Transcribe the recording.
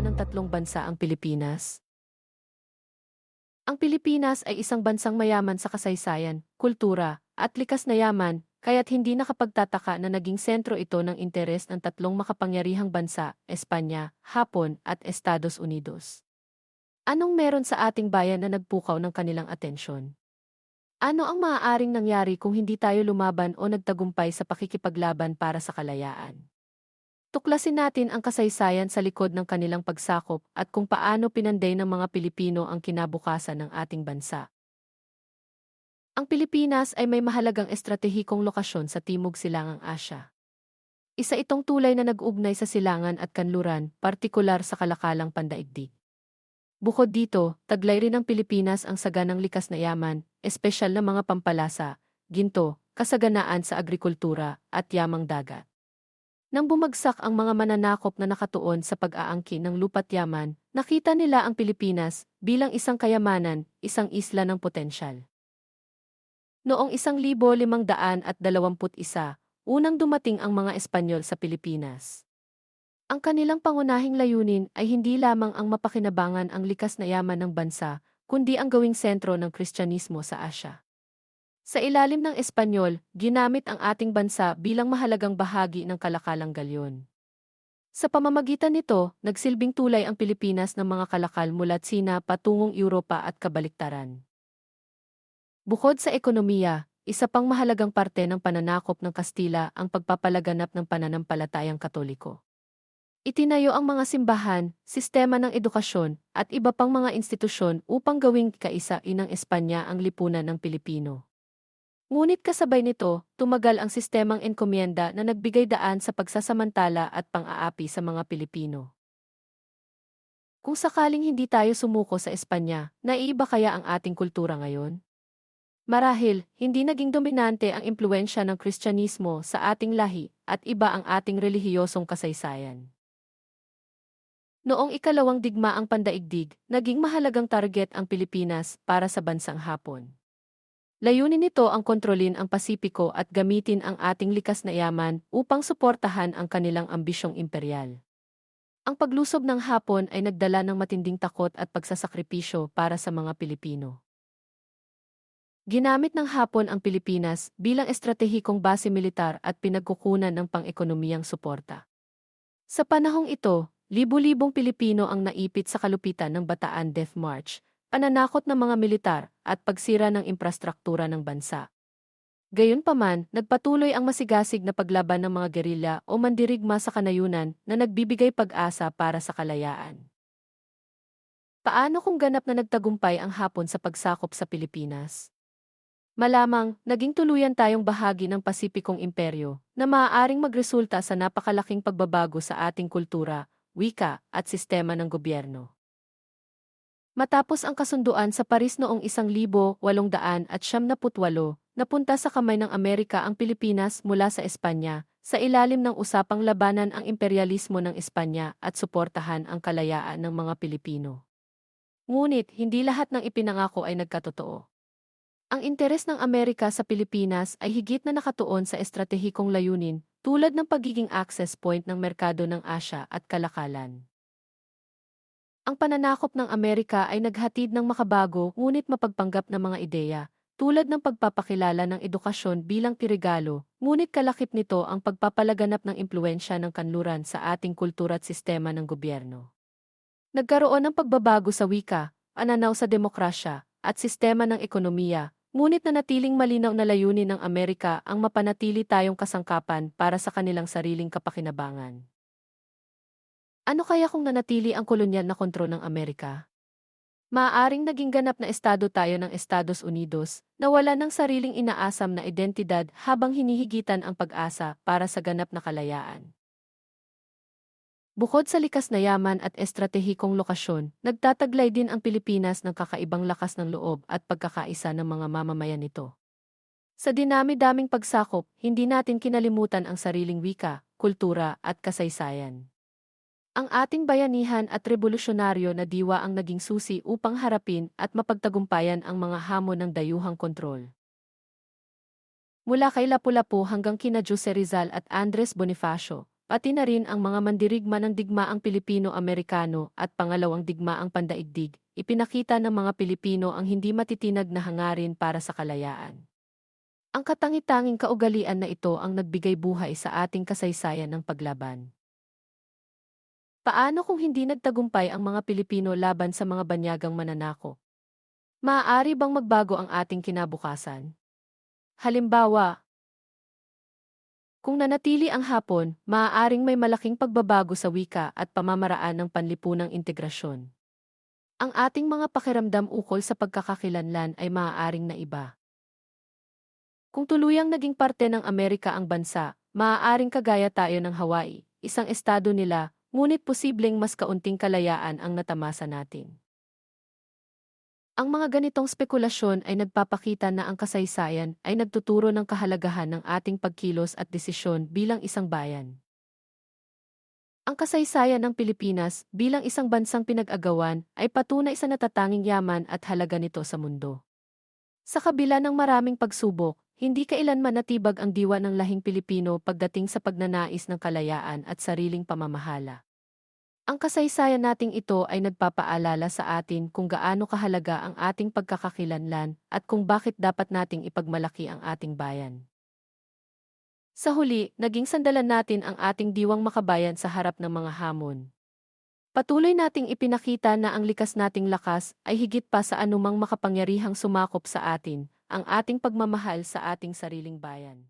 ng tatlong bansa ang Pilipinas? Ang Pilipinas ay isang bansang mayaman sa kasaysayan, kultura, at likas na yaman, kaya't hindi nakapagtataka na naging sentro ito ng interes ng tatlong makapangyarihang bansa, Espanya, Hapon, at Estados Unidos. Anong meron sa ating bayan na nagpukaw ng kanilang atensyon? Ano ang maaaring nangyari kung hindi tayo lumaban o nagtagumpay sa pakikipaglaban para sa kalayaan? Tuklasin natin ang kasaysayan sa likod ng kanilang pagsakop at kung paano pinanday ng mga Pilipino ang kinabukasan ng ating bansa. Ang Pilipinas ay may mahalagang estratehikong lokasyon sa Timog Silangang Asya. Isa itong tulay na nag-ugnay sa silangan at kanluran, partikular sa kalakalang pandaigdig. Bukod dito, taglay rin ng Pilipinas ang saganang likas na yaman, espesyal na mga pampalasa, ginto, kasaganaan sa agrikultura, at yamang dagat. Nang bumagsak ang mga mananakop na nakatuon sa pag-aangkin ng lupat yaman, nakita nila ang Pilipinas bilang isang kayamanan, isang isla ng potensyal. Noong 1521, unang dumating ang mga Espanyol sa Pilipinas. Ang kanilang pangunahing layunin ay hindi lamang ang mapakinabangan ang likas na yaman ng bansa, kundi ang gawing sentro ng Kristyanismo sa Asya. Sa ilalim ng Espanyol, ginamit ang ating bansa bilang mahalagang bahagi ng kalakalang galyon. Sa pamamagitan nito, nagsilbing tulay ang Pilipinas ng mga kalakal mula Tsina patungong Europa at kabaliktaran. Bukod sa ekonomiya, isa pang mahalagang parte ng pananakop ng Kastila ang pagpapalaganap ng pananampalatayang katoliko. Itinayo ang mga simbahan, sistema ng edukasyon, at iba pang mga institusyon upang gawing kaisa inang Espanya ang lipunan ng Pilipino. Ngunit kasabay nito, tumagal ang sistemang enkomienda na nagbigay daan sa pagsasamantala at pang-aapi sa mga Pilipino. Kung sakaling hindi tayo sumuko sa Espanya, naiiba kaya ang ating kultura ngayon? Marahil, hindi naging dominante ang impluensya ng Kristyanismo sa ating lahi at iba ang ating relihiyosong kasaysayan. Noong ikalawang digmaang pandaigdig, naging mahalagang target ang Pilipinas para sa bansang Hapon. Layunin nito ang kontrolin ang Pasipiko at gamitin ang ating likas na yaman upang suportahan ang kanilang ambisyong imperial. Ang paglusob ng Hapon ay nagdala ng matinding takot at pagsasakripisyo para sa mga Pilipino. Ginamit ng Hapon ang Pilipinas bilang estratehikong base militar at pinagkukunan ng pang-ekonomiyang suporta. Sa panahong ito, libu-libong Pilipino ang naipit sa kalupitan ng Bataan Death March, pananakot ng mga militar, at pagsira ng infrastruktura ng bansa. Gayunpaman, nagpatuloy ang masigasig na paglaban ng mga gerilya o mandirigma sa kanayunan na nagbibigay pag-asa para sa kalayaan. Paano kung ganap na nagtagumpay ang hapon sa pagsakop sa Pilipinas? Malamang, naging tuluyan tayong bahagi ng Pasipikong Imperyo na maaaring magresulta sa napakalaking pagbabago sa ating kultura, wika, at sistema ng gobyerno. Matapos ang kasunduan sa Paris noong 1878, napunta sa kamay ng Amerika ang Pilipinas mula sa Espanya, sa ilalim ng usapang labanan ang imperialismo ng Espanya at suportahan ang kalayaan ng mga Pilipino. Ngunit hindi lahat ng ipinangako ay nagkatotoo. Ang interes ng Amerika sa Pilipinas ay higit na nakatuon sa estratehikong layunin tulad ng pagiging access point ng merkado ng Asya at kalakalan. Ang pananakop ng Amerika ay naghatid ng makabago ngunit mapagpanggap na mga ideya, tulad ng pagpapakilala ng edukasyon bilang tirigalo, ngunit kalakip nito ang pagpapalaganap ng impluensya ng kanluran sa ating kultura at sistema ng gobyerno. Nagkaroon ng pagbabago sa wika, ananaw sa demokrasya, at sistema ng ekonomiya, ngunit nanatiling malinaw na layunin ng Amerika ang mapanatili tayong kasangkapan para sa kanilang sariling kapakinabangan. Ano kaya kung nanatili ang kolonyal na kontrol ng Amerika? Maaaring naging ganap na estado tayo ng Estados Unidos na wala ng sariling inaasam na identidad habang hinihigitan ang pag-asa para sa ganap na kalayaan. Bukod sa likas na yaman at estratehikong lokasyon, nagtataglay din ang Pilipinas ng kakaibang lakas ng loob at pagkakaisa ng mga mamamayan nito. Sa dinami-daming pagsakop, hindi natin kinalimutan ang sariling wika, kultura at kasaysayan. Ang ating bayanihan at revolusyonaryo na diwa ang naging susi upang harapin at mapagtagumpayan ang mga hamon ng dayuhang kontrol. Mula kay Lapu-Lapu hanggang kina Jose Rizal at Andres Bonifacio, pati na rin ang mga mandirigma ng digmaang Pilipino-Amerikano at pangalawang digmaang pandaigdig, ipinakita ng mga Pilipino ang hindi matitinag na hangarin para sa kalayaan. Ang katangi-tanging kaugalian na ito ang nagbigay buhay sa ating kasaysayan ng paglaban. Paano kung hindi nagtagumpay ang mga Pilipino laban sa mga banyagang mananako? Maaari bang magbago ang ating kinabukasan? Halimbawa, kung nanatili ang Hapon, maaaring may malaking pagbabago sa wika at pamamaraan ng panlipunang integrasyon. Ang ating mga pakiramdam ukol sa pagkakakilanlan ay maaaring naiba. Kung tuluyang naging parte ng Amerika ang bansa, maaaring kagaya tayo ng Hawaii, isang estado nila, ngunit posibleng mas kaunting kalayaan ang natamasa natin. Ang mga ganitong spekulasyon ay nagpapakita na ang kasaysayan ay nagtuturo ng kahalagahan ng ating pagkilos at desisyon bilang isang bayan. Ang kasaysayan ng Pilipinas bilang isang bansang pinag-agawan ay patunay sa natatanging yaman at halaga nito sa mundo. Sa kabila ng maraming pagsubok, hindi kailanman natibag ang diwa ng lahing Pilipino pagdating sa pagnanais ng kalayaan at sariling pamamahala. Ang kasaysayan nating ito ay nagpapaalala sa atin kung gaano kahalaga ang ating pagkakakilanlan at kung bakit dapat nating ipagmalaki ang ating bayan. Sa huli, naging sandalan natin ang ating diwang makabayan sa harap ng mga hamon. Patuloy nating ipinakita na ang likas nating lakas ay higit pa sa anumang makapangyarihang sumakop sa atin, ang ating pagmamahal sa ating sariling bayan.